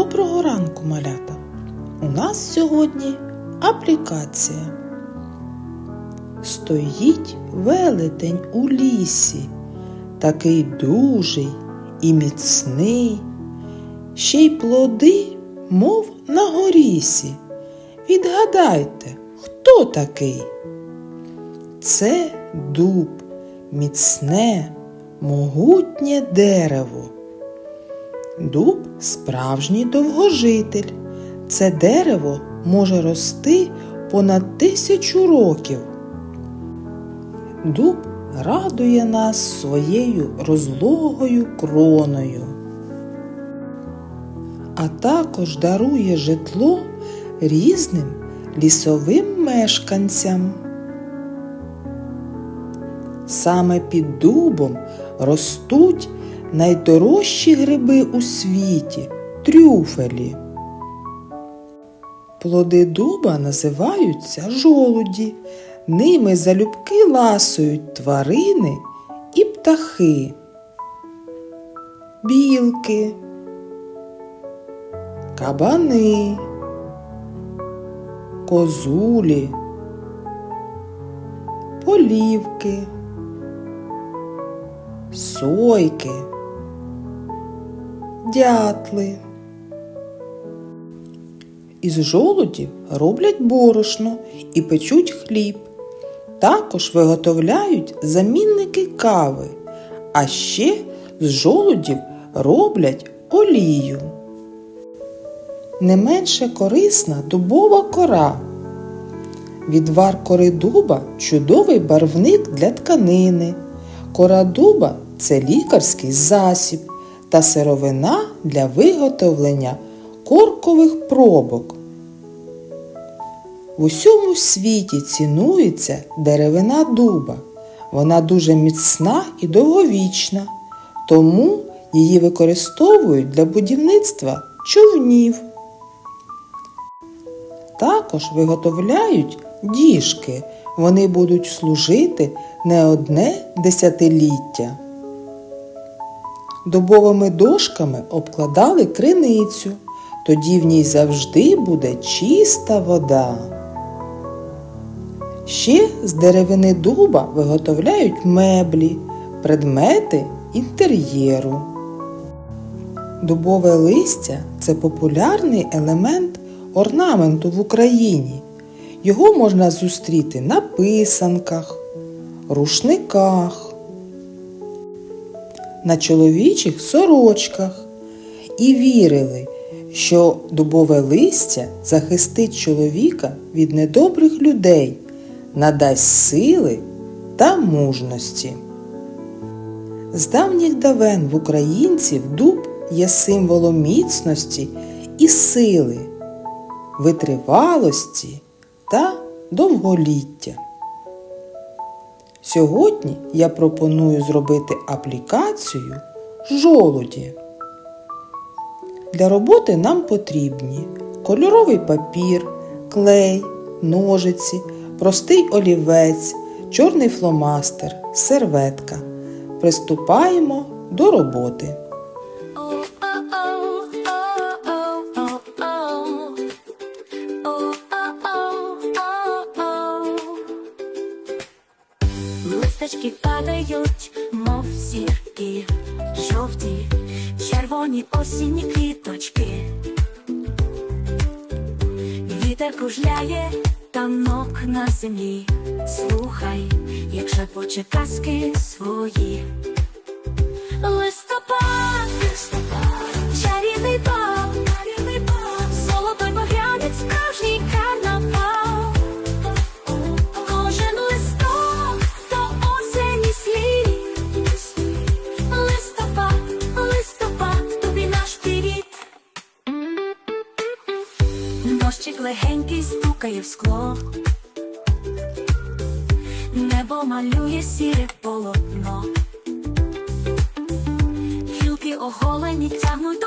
Доброго ранку, малята! У нас сьогодні аплікація. Стоїть велетень у лісі, такий дужий і міцний, ще й плоди, мов на горісі. Відгадайте, хто такий? Це дуб, міцне, могутнє дерево. Дуб справжній довгожитель. Це дерево може рости понад тисячу років. Дуб радує нас своєю розлогою кроною, а також дарує житло різним лісовим мешканцям. Саме під дубом ростуть найдорожчі гриби у світі трюфелі. Плоди дуба називаються жолуді. Ними залюбки ласують тварини і птахи, білки, кабани, козулі, полівки, сойки дятли. Із жолудів роблять борошно і печуть хліб. Також виготовляють замінники кави, а ще з жолудів роблять олію. Не менше корисна дубова кора. Відвар кори дуба чудовий барвник для тканини. Кора дуба це лікарський засіб та сировина для виготовлення коркових пробок. В усьому світі цінується деревина дуба. Вона дуже міцна і довговічна, тому її використовують для будівництва човнів. Також виготовляють діжки. Вони будуть служити не одне десятиліття. Дубовими дошками обкладали криницю, тоді в ній завжди буде чиста вода. Ще з деревини дуба виготовляють меблі, предмети інтер'єру. Дубове листя це популярний елемент орнаменту в Україні. Його можна зустріти на писанках, рушниках на чоловічих сорочках і вірили, що дубове листя захистить чоловіка від недобрих людей, надасть сили та мужності. З давніх давен в українців дуб є символом міцності і сили, витривалості та довголіття. Сьогодні я пропоную зробити аплікацію жолуді. Для роботи нам потрібні кольоровий папір, клей, ножиці, простий олівець, чорний фломастер, серветка. Приступаємо до роботи. Листочки падають, мов зірки, жовті, червоні осінні квіточки. Вітер кружляє танок на землі. Слухай, як шепоче казки свої. Листопад, легенький стукає в скло. Небо малює сіре полотно. Гілки оголені тягнуть до